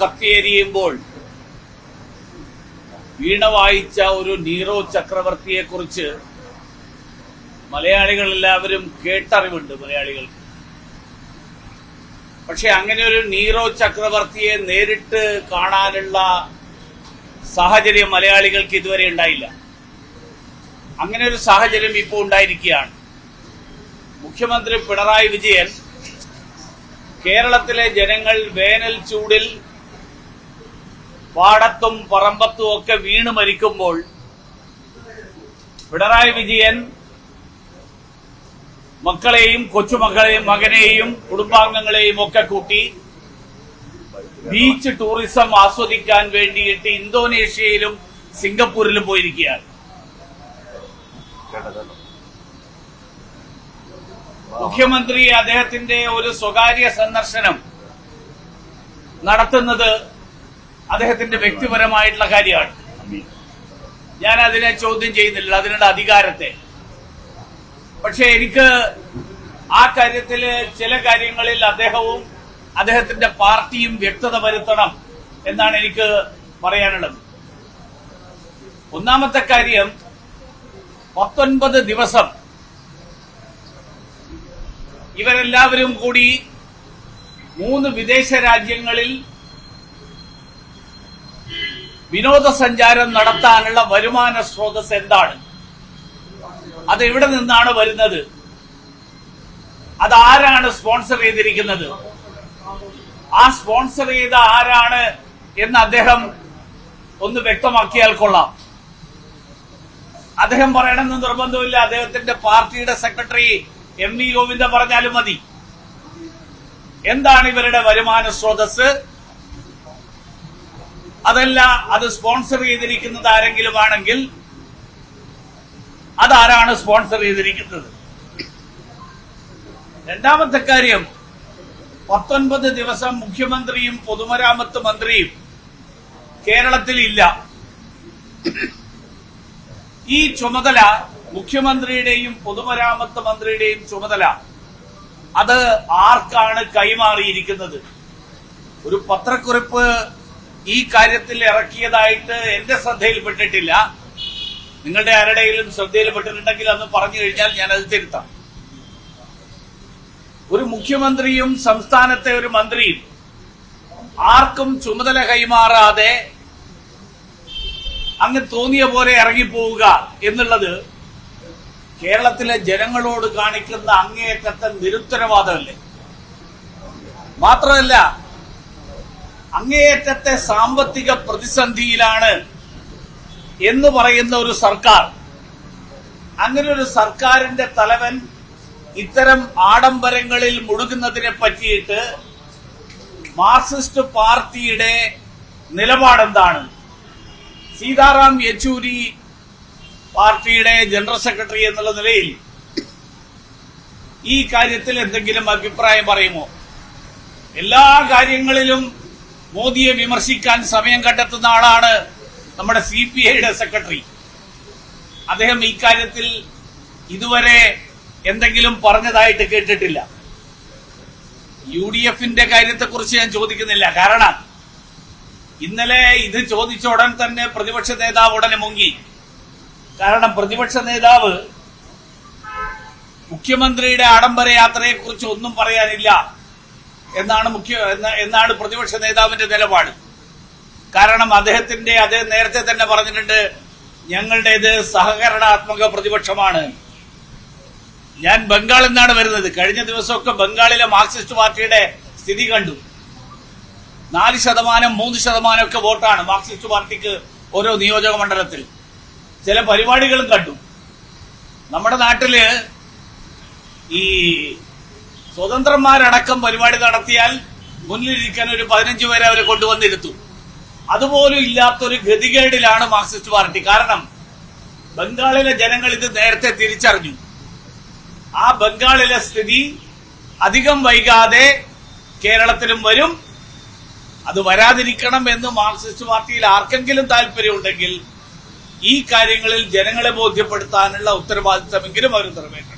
കത്തിയെരിയുമ്പോൾ വീണ വായിച്ച ഒരു നീറോ ചക്രവർത്തിയെ കുറിച്ച് മലയാളികൾ എല്ലാവരും കേട്ടറിവുണ്ട് മലയാളികൾക്ക്. പക്ഷെ അങ്ങനെ ഒരു നീറോ ചക്രവർത്തിയെ നേരിട്ട് കാണാനുള്ള സാഹചര്യം മലയാളികൾക്ക് ഇതുവരെ ഉണ്ടായില്ല. അങ്ങനെ ഒരു സാഹചര്യം ഇപ്പോൾ ഉണ്ടായിരിക്കുകയാണ്. മുഖ്യമന്ത്രി പിണറായി വിജയൻ കേരളത്തിലെ ജനങ്ങൾ വേനൽ ചൂടിൽ പാടത്തും പറമ്പത്തും ഒക്കെ വീണ് മരിക്കുമ്പോൾ പിണറായി വിജയൻ മക്കളെയും കൊച്ചുമക്കളെയും മകനെയും കുടുംബാംഗങ്ങളെയും ഒക്കെ കൂട്ടി ബീച്ച് ടൂറിസം ആസ്വദിക്കാൻ വേണ്ടിയിട്ട് ഇന്തോനേഷ്യയിലും സിംഗപ്പൂരിലും പോയിരിക്കുകയാണ്. മുഖ്യമന്ത്രി അദ്ദേഹത്തിന്റെ ഒരു സ്വകാര്യ സന്ദർശനം നടത്തുന്നത് അദ്ദേഹത്തിന്റെ വ്യക്തിപരമായിട്ടുള്ള കാര്യമാണ്. ഞാൻ അതിനെ ചോദ്യം ചെയ്യുന്നില്ല അതിനുള്ള അധികാരത്തെ. പക്ഷെ എനിക്ക് ആ കാര്യത്തിൽ ചില കാര്യങ്ങളിൽ അദ്ദേഹവും അദ്ദേഹത്തിന്റെ പാർട്ടിയും വ്യക്തത വരുത്തണം എന്നാണ് എനിക്ക് പറയാനുള്ളത്. ഒന്നാമത്തെ കാര്യം പത്തൊൻപത് ദിവസം ഇവരെല്ലാവരും കൂടി മൂന്ന് വിദേശ രാജ്യങ്ങളിൽ വിനോദസഞ്ചാരം നടത്താനുള്ള വരുമാന സ്രോതസ് എന്താണ്? അത് എവിടെ നിന്നാണ് വരുന്നത്? അതാരാണ് സ്പോൺസർ ചെയ്തിരിക്കുന്നത്? ആ സ്പോൺസർ ചെയ്ത ആരാണ് എന്ന് അദ്ദേഹം ഒന്ന് വ്യക്തമാക്കിയാൽ കൊള്ളാം. അദ്ദേഹം പറയണമെന്ന് നിർബന്ധമില്ല. അദ്ദേഹത്തിന്റെ പാർട്ടിയുടെ സെക്രട്ടറി എം വി ഗോവിന്ദ പറഞ്ഞാലും മതി. എന്താണ് ഇവരുടെ വരുമാന സ്രോതസ് അതല്ല അത് സ്പോൺസർ ചെയ്തിരിക്കുന്നത് ആരെങ്കിലും ആണെങ്കിൽ അതാരാണ് സ്പോൺസർ ചെയ്തിരിക്കുന്നത്? രണ്ടാമത്തെ കാര്യം പത്തൊൻപത് ദിവസം മുഖ്യമന്ത്രിയും പൊതുമരാമത്ത് മന്ത്രിയും കേരളത്തിൽ ഇല്ല ഈ ചുമതല മുഖ്യമന്ത്രിയുടെയും പൊതുമരാമത്ത് മന്ത്രിയുടെയും ചുമതല. അത് ആർക്കാണ് കൈമാറിയിരിക്കുന്നത്? ഒരു പത്രക്കുറിപ്പ് ഈ കാര്യത്തിൽ ഇറക്കിയതായിട്ട് എന്റെ ശ്രദ്ധയിൽപ്പെട്ടിട്ടില്ല. നിങ്ങളുടെ ആരുടെയെങ്കിലും ശ്രദ്ധയിൽപ്പെട്ടിട്ടുണ്ടെങ്കിൽ അന്ന് പറഞ്ഞു കഴിഞ്ഞാൽ ഞാൻ അത് തിരുത്താം. ഒരു മുഖ്യമന്ത്രിയും സംസ്ഥാനത്തെ ഒരു മന്ത്രിയും ആർക്കും ചുമതല കൈമാറാതെ അങ്ങ് തോന്നിയ പോലെ ഇറങ്ങിപ്പോവുക എന്നുള്ളത് കേരളത്തിലെ ജനങ്ങളോട് കാണിക്കുന്ന അങ്ങേയറ്റത്തെ നിരുത്തരവാദമല്ലേ? മാത്രമല്ല അങ്ങേയറ്റത്തെ സാമ്പത്തിക പ്രതിസന്ധിയിലാണ് എന്ന് പറയുന്ന ഒരു സർക്കാർ. അങ്ങനെ ഒരു സർക്കാരിന്റെ തലവൻ ഇത്തരം ആഡംബരങ്ങളിൽ മുഴുകുന്നതിനെ പറ്റിയിട്ട് മാർക്സിസ്റ്റ് പാർട്ടിയുടെ നിലപാടെന്താണ്? സീതാറാം യെച്ചൂരി പാർട്ടിയുടെ ജനറൽ സെക്രട്ടറി എന്നുള്ള നിലയിൽ ഈ കാര്യത്തിൽ എന്തെങ്കിലും അഭിപ്രായം പറയുമോ? എല്ലാ കാര്യങ്ങളിലും മോദിയെ വിമർശിക്കാൻ സമയം കണ്ടെത്തുന്ന ആളാണ് നമ്മുടെ സി പി ഐയുടെ സെക്രട്ടറി. അദ്ദേഹം ഇക്കാര്യത്തിൽ കാര്യത്തിൽ ഇതുവരെ എന്തെങ്കിലും പറഞ്ഞതായിട്ട് കേട്ടിട്ടില്ല. യു ഡി എഫിന്റെ കാര്യത്തെക്കുറിച്ച് ഞാൻ ചോദിക്കുന്നില്ല. കാരണം ഇന്നലെ ഇത് ചോദിച്ച ഉടൻ തന്നെ പ്രതിപക്ഷ നേതാവ് ഉടനെ മുങ്ങി. കാരണം പ്രതിപക്ഷ നേതാവ് മുഖ്യമന്ത്രിയുടെ ആഡംബര യാത്രയെക്കുറിച്ച് ഒന്നും പറയാനില്ല. എന്നാണ് മുഖ്യ എന്നാണ് പ്രതിപക്ഷ നേതാവിന്റെ നിലപാട്. കാരണം അദ്ദേഹത്തിന്റെ അദ്ദേഹം നേരത്തെ തന്നെ പറഞ്ഞിട്ടുണ്ട് ഞങ്ങളുടേത് സഹകരണാത്മക പ്രതിപക്ഷമാണ്. ഞാൻ ബംഗാളിൽ നിന്നാണ് വരുന്നത്. കഴിഞ്ഞ ദിവസമൊക്കെ ബംഗാളിലെ മാർക്സിസ്റ്റ് പാർട്ടിയുടെ സ്ഥിതി കണ്ടു. നാല് ശതമാനം മൂന്ന് ശതമാനം ഒക്കെ വോട്ടാണ് മാർക്സിസ്റ്റ് പാർട്ടിക്ക് ഓരോ നിയോജക മണ്ഡലത്തിൽ. ചില പരിപാടികളും കണ്ടു. നമ്മുടെ നാട്ടിൽ ഈ സ്വതന്ത്രന്മാരടക്കം പരിപാടി നടത്തിയാൽ മുന്നിലിരിക്കാൻ ഒരു പതിനഞ്ച് പേരെ അവരെ കൊണ്ടുവന്നിരുത്തു. അതുപോലും ഇല്ലാത്തൊരു ഗതികേടിലാണ് മാർക്സിസ്റ്റ് പാർട്ടി. കാരണം ബംഗാളിലെ ജനങ്ങൾ ഇത് നേരത്തെ തിരിച്ചറിഞ്ഞു. ആ ബംഗാളിലെ സ്ഥിതി അധികം വൈകാതെ കേരളത്തിലും വരും. അത് വരാതിരിക്കണം എന്ന് മാർക്സിസ്റ്റ് പാർട്ടിയിൽ ആർക്കെങ്കിലും താല്പര്യമുണ്ടെങ്കിൽ ഈ കാര്യങ്ങളിൽ ജനങ്ങളെ ബോധ്യപ്പെടുത്താനുള്ള ഉത്തരവാദിത്തമെങ്കിലും അവർ നിറവേറ്റണം.